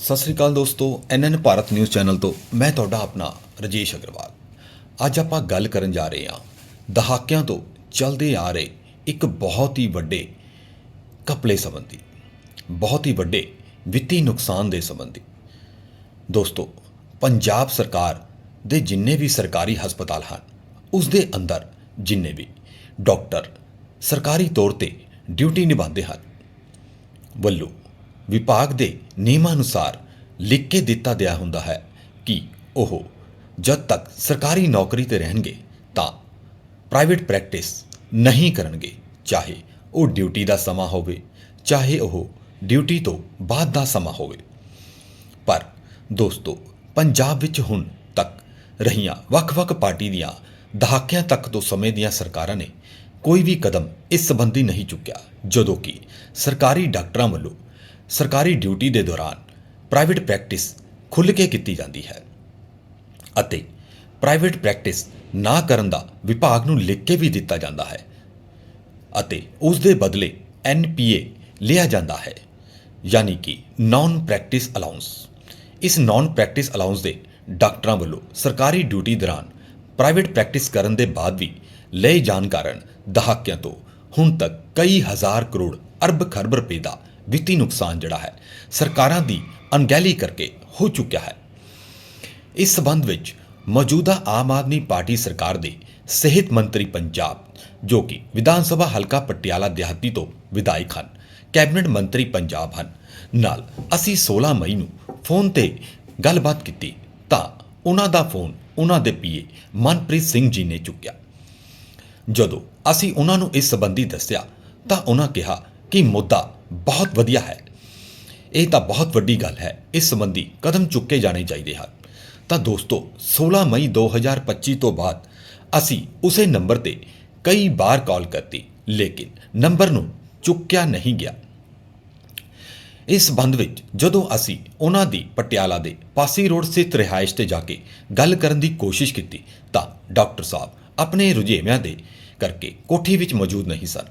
ਸਤਿ ਸ੍ਰੀ ਅਕਾਲ ਦੋਸਤੋ ਐਨਐਨ Bharat news channel ਤੋਂ ਮੈਂ ਤੁਹਾਡਾ ਆਪਣਾ ਰਜੇਸ਼ ਅਗਰਵਾਲ। ਅੱਜ ਆਪਾਂ ਗੱਲ ਕਰਨ ਜਾ ਰਹੇ ਹਾਂ ਦਹਾਕਿਆਂ ਤੋਂ ਚੱਲਦੇ ਆ ਰਹੇ ਇੱਕ ਬਹੁਤ ਹੀ ਵੱਡੇ ਕਪਲੇ ਸੰਬੰਧੀ, ਬਹੁਤ ਹੀ ਵੱਡੇ ਵਿੱਤੀ ਨੁਕਸਾਨ ਦੇ ਸੰਬੰਧੀ। ਦੋਸਤੋ, ਪੰਜਾਬ ਸਰਕਾਰ ਦੇ ਜਿੰਨੇ ਵੀ ਸਰਕਾਰੀ ਹਸਪਤਾਲ ਹਨ, ਉਸ ਦੇ ਅੰਦਰ ਜਿੰਨੇ ਵੀ ਡਾਕਟਰ ਸਰਕਾਰੀ ਤੌਰ ਤੇ ਡਿਊਟੀ ਨਿਭਾਉਂਦੇ ਹਨ, ਵੱਲੋਂ ਵਿਭਾਗ ਦੇ ਨਿਯਮਾਂ ਅਨੁਸਾਰ ਲਿਖ ਕੇ ਦਿੱਤਾ ਗਿਆ ਹੁੰਦਾ ਹੈ ਕਿ ਉਹ ਜਦ ਤੱਕ ਸਰਕਾਰੀ ਨੌਕਰੀ ਤੇ ਰਹਿਣਗੇ ਤਾਂ ਪ੍ਰਾਈਵੇਟ ਪ੍ਰੈਕਟਿਸ ਨਹੀਂ ਕਰਨਗੇ। ਚਾਹੇ ਉਹ ਡਿਊਟੀ ਦਾ ਸਮਾਂ ਹੋਵੇ, ਚਾਹੇ ਉਹ ਡਿਊਟੀ ਤੋਂ ਬਾਅਦ ਦਾ ਸਮਾਂ ਹੋਵੇ। ਪਰ ਦੋਸਤੋ, ਪੰਜਾਬ ਵਿੱਚ ਹੁਣ ਤੱਕ ਰਹੀਆਂ ਵੱਖ-ਵੱਖ ਪਾਰਟੀ ਦੀਆਂ ਦਹਾਕਿਆਂ ਤੱਕ ਤੋਂ ਸਮੇਂ ਦੀਆਂ ਸਰਕਾਰਾਂ ਨੇ ਕੋਈ ਵੀ ਕਦਮ ਇਸ ਸੰਬੰਧੀ ਨਹੀਂ ਚੁੱਕਿਆ। ਜਦੋਂ ਕਿ ਸਰਕਾਰੀ ਡਾਕਟਰਾਂ ਵੱਲੋਂ ਸਰਕਾਰੀ ਡਿਊਟੀ ਦੇ ਦੌਰਾਨ ਪ੍ਰਾਈਵੇਟ ਪ੍ਰੈਕਟਿਸ ਖੁੱਲ੍ਹ ਕੇ ਕੀਤੀ ਜਾਂਦੀ ਹੈ ਅਤੇ ਪ੍ਰਾਈਵੇਟ ਪ੍ਰੈਕਟਿਸ ਨਾ ਕਰਨ ਦਾ ਵਿਭਾਗ ਨੂੰ ਲਿਖ ਕੇ ਵੀ ਦਿੱਤਾ ਜਾਂਦਾ ਹੈ ਅਤੇ ਉਸ ਦੇ ਬਦਲੇ ਐਨਪੀਏ ਲਿਆ ਜਾਂਦਾ ਹੈ, ਯਾਨੀ ਕਿ ਨਾਨ ਪ੍ਰੈਕਟਿਸ ਅਲਾਉਂਸ ਇਸ ਨਾਨ ਪ੍ਰੈਕਟਿਸ ਅਲਾਉਂਸ ਦੇ ਡਾਕਟਰਾਂ ਵੱਲੋਂ ਸਰਕਾਰੀ ਡਿਊਟੀ ਦੌਰਾਨ ਪ੍ਰਾਈਵੇਟ ਪ੍ਰੈਕਟਿਸ ਕਰਨ ਦੇ ਬਾਅਦ ਵੀ ਲਏ ਜਾਣ ਕਾਰਨ ਦਹਾਕਿਆਂ ਤੋਂ ਹੁਣ ਤੱਕ ਕਈ ਹਜ਼ਾਰ ਕਰੋੜ ਅਰਬ ਖਰਬ ਰੁਪਏ ਦਾ ਵਿੱਤੀ ਨੁਕਸਾਨ ਜਿਹੜਾ ਹੈ, ਸਰਕਾਰਾਂ ਦੀ ਅਣਗਹਿਲੀ ਕਰਕੇ ਹੋ ਚੁੱਕਿਆ ਹੈ। ਇਸ ਸਬੰਧ ਵਿੱਚ ਮੌਜੂਦਾ ਆਮ ਆਦਮੀ ਪਾਰਟੀ ਸਰਕਾਰ ਦੇ ਸਿਹਤ ਮੰਤਰੀ ਪੰਜਾਬ, ਜੋ ਕਿ ਵਿਧਾਨ ਸਭਾ ਹਲਕਾ ਪਟਿਆਲਾ ਦਿਹਾਤੀ ਤੋਂ ਵਿਧਾਇਕ ਹਨ, ਕੈਬਨਿਟ ਮੰਤਰੀ ਪੰਜਾਬ ਹਨ, ਨਾਲ ਅਸੀਂ 16 ਮਈ ਨੂੰ ਫੋਨ ਤੇ ਗੱਲਬਾਤ ਕੀਤੀ ਤਾਂ ਉਹਨਾਂ ਦਾ ਫੋਨ ਉਹਨਾਂ ਦੇ ਪੀਏ ਮਨਪ੍ਰੀਤ ਸਿੰਘ ਜੀ ਨੇ ਚੁੱਕਿਆ। ਜਦੋਂ ਅਸੀਂ ਉਹਨਾਂ ਨੂੰ ਇਸ ਸੰਬੰਧੀ ਦੱਸਿਆ ਤਾਂ ਉਹਨਾਂ ਕਿਹਾ ਕਿ ਮੁੱਦਾ ਬਹੁਤ ਵਧੀਆ ਹੈ। ਇਹ ਤਾਂ ਬਹੁਤ ਵੱਡੀ ਗੱਲ ਹੈ। ਇਸ ਸੰਬੰਧੀ ਕਦਮ ਚੁੱਕੇ ਜਾਣੇ ਚਾਹੀਦੇ ਹਨ। ਤਾਂ ਦੋਸਤੋ 16 ਮਈ 2025 ਤੋਂ ਬਾਅਦ ਅਸੀਂ ਉਸੇ ਨੰਬਰ ਤੇ ਕਈ ਵਾਰ ਕਾਲ ਕਰਤੀ, ਲੇਕਿਨ ਨੰਬਰ ਨੂੰ ਚੁੱਕਿਆ ਨਹੀਂ ਗਿਆ। ਇਸ ਸੰਬੰਧ ਵਿੱਚ ਜਦੋਂ ਅਸੀਂ ਉਹਨਾਂ ਦੀ ਪਟਿਆਲਾ ਦੇ ਪਾਸੀ ਰੋਡ ਸਥਿਤ ਰਿਹਾਇਸ਼ ਤੇ ਜਾ ਕੇ ਗੱਲ ਕਰਨ ਦੀ ਕੋਸ਼ਿਸ਼ ਕੀਤੀ, ਤਾਂ ਡਾਕਟਰ ਸਾਹਿਬ ਆਪਣੇ ਰੁਝੇਵਿਆਂ ਦੇ ਕਰਕੇ ਕੋਠੀ ਵਿੱਚ ਮੌਜੂਦ ਨਹੀਂ ਸਨ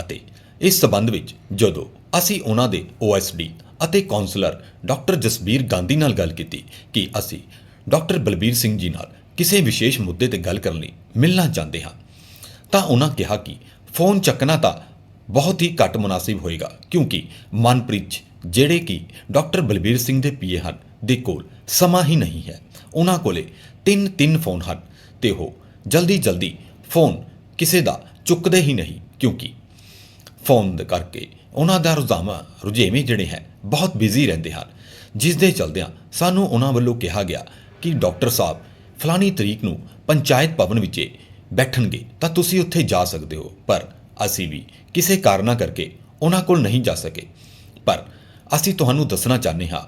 ਅਤੇ ਇਸ ਸੰਬੰਧ ਵਿੱਚ ਜਦੋਂ ਅਸੀਂ ਉਹਨਾਂ ਦੇ ਓਐਸਡੀ ਅਤੇ ਕਾਉਂਸਲਰ ਡਾਕਟਰ ਜਸਬੀਰ ਗਾਂਧੀ ਨਾਲ ਗੱਲ ਕੀਤੀ ਕਿ ਅਸੀਂ ਡਾਕਟਰ ਬਲਬੀਰ ਸਿੰਘ ਜੀ ਨਾਲ ਕਿਸੇ ਵਿਸ਼ੇਸ਼ ਮੁੱਦੇ ਤੇ ਗੱਲ ਕਰਨ ਲਈ ਮਿਲਣਾ ਚਾਹੁੰਦੇ ਹਾਂ, ਤਾਂ ਉਹਨਾਂ ਕਿਹਾ ਕਿ ਫੋਨ ਚੱਕਣਾ ਤਾਂ ਬਹੁਤ ਹੀ ਘੱਟ ਮੁਨਾਸਿਬ ਹੋਏਗਾ ਕਿਉਂਕਿ ਮਨਪ੍ਰੀਤ ਜਿਹੜੇ ਕਿ ਡਾਕਟਰ ਬਲਬੀਰ ਸਿੰਘ ਦੇ ਪੀਏ ਹਨ ਦੇ ਕੋਲ ਸਮਾਂ ਹੀ ਨਹੀਂ ਹੈ। ਉਹਨਾਂ ਕੋਲੇ ਤਿੰਨ ਤਿੰਨ ਫੋਨ ਹਨ ਤੇ ਉਹ ਜਲਦੀ ਜਲਦੀ ਫੋਨ ਕਿਸੇ ਦਾ ਚੁੱਕਦੇ ਹੀ ਨਹੀਂ ਕਿਉਂਕਿ ਫੋਨ ਦੇ ਕਰਕੇ। ਉਹਨਾਂ ਦਾ ਰੁਝਾਵਾਂ, ਰੁਝੇਵੇਂ ਜਿਹੜੇ ਹੈ, ਬਹੁਤ ਬਿਜ਼ੀ ਰਹਿੰਦੇ ਹਨ। ਜਿਸ ਦੇ ਚਲਦਿਆਂ ਸਾਨੂੰ ਉਹਨਾਂ ਵੱਲੋਂ ਕਿਹਾ ਗਿਆ ਕਿ ਡਾਕਟਰ ਸਾਹਿਬ ਫਲਾਨੀ ਤਰੀਕ ਨੂੰ ਪੰਚਾਇਤ ਭਵਨ ਵਿੱਚ ਬੈਠਣਗੇ ਤਾਂ ਤੁਸੀਂ ਉੱਥੇ ਜਾ ਸਕਦੇ ਹੋ। ਪਰ ਅਸੀਂ ਵੀ ਕਿਸੇ ਕਾਰਨਾ ਕਰਕੇ ਉਹਨਾਂ ਕੋਲ ਨਹੀਂ ਜਾ ਸਕੇ। ਪਰ ਅਸੀਂ ਤੁਹਾਨੂੰ ਦੱਸਣਾ ਚਾਹੁੰਦੇ ਹਾਂ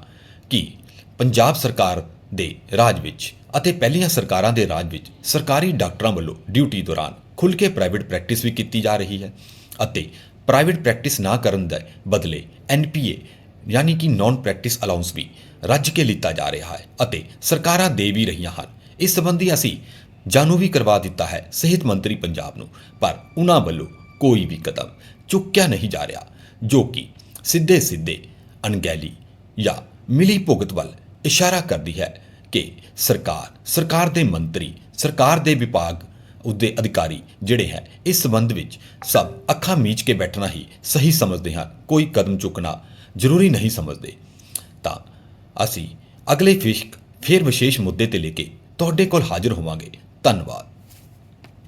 ਕਿ ਪੰਜਾਬ ਸਰਕਾਰ ਦੇ ਰਾਜ ਵਿੱਚ ਅਤੇ ਪਹਿਲੀਆਂ ਸਰਕਾਰਾਂ ਦੇ ਰਾਜ ਵਿੱਚ ਸਰਕਾਰੀ ਡਾਕਟਰਾਂ ਵੱਲੋਂ ਡਿਊਟੀ ਦੌਰਾਨ ਖੁੱਲ੍ਹ ਕੇ ਪ੍ਰਾਈਵੇਟ ਪ੍ਰੈਕਟਿਸ ਵੀ ਕੀਤੀ ਜਾ ਰਹੀ ਹੈ ਅਤੇ ਪ੍ਰਾਈਵੇਟ ਪ੍ਰੈਕਟਿਸ ਨਾ ਕਰਨ ਦੇ ਬਦਲੇ ਐਨਪੀਏ ਯਾਨੀ ਕਿ ਨਾਨ ਪ੍ਰੈਕਟਿਸ ਅਲਾਉਂਸ ਵੀ ਰੱਜ ਕੇ ਲਿੱਤਾ ਜਾ ਰਿਹਾ ਹੈ ਅਤੇ ਸਰਕਾਰਾਂ ਦੇ ਵੀ ਰਹੀਆਂ ਹਨ। ਇਸ ਸੰਬੰਧੀ ਅਸੀਂ ਜਾਣੂ ਵੀ ਕਰਵਾ ਦਿੱਤਾ ਹੈ ਸਿਹਤ ਮੰਤਰੀ ਪੰਜਾਬ ਨੂੰ, ਪਰ ਉਹਨਾਂ ਵੱਲੋਂ ਕੋਈ ਵੀ ਕਦਮ ਚੁੱਕਿਆ ਨਹੀਂ ਜਾ ਰਿਹਾ, ਜੋ ਕਿ ਸਿੱਧੇ ਸਿੱਧੇ ਅਣਗਹਿਲੀ ਜਾਂ ਮਿਲੀ ਭੁਗਤ ਵੱਲ ਇਸ਼ਾਰਾ ਕਰਦੀ ਹੈ ਕਿ ਸਰਕਾਰ ਸਰਕਾਰ ਦੇ ਮੰਤਰੀ, ਸਰਕਾਰ ਦੇ ਵਿਭਾਗ ਉਸਦੇ ਅਧਿਕਾਰੀ ਜਿਹੜੇ ਹੈ, ਇਸ ਸੰਬੰਧ ਵਿੱਚ ਸਭ ਅੱਖਾਂ ਮੀਚ ਕੇ ਬੈਠਣਾ ਹੀ ਸਹੀ ਸਮਝਦੇ ਹਨ ਕੋਈ ਕਦਮ ਚੁੱਕਣਾ ਜ਼ਰੂਰੀ ਨਹੀਂ ਸਮਝਦੇ। ਤਾਂ ਅਸੀਂ ਅਗਲੇ ਫਿਸ਼ਕ ਫਿਰ ਵਿਸ਼ੇਸ਼ ਮੁੱਦੇ ਤੇ ਲੈ ਕੇ ਤੁਹਾਡੇ ਕੋਲ ਹਾਜ਼ਰ ਹੋਵਾਂਗੇ। ਧੰਨਵਾਦ।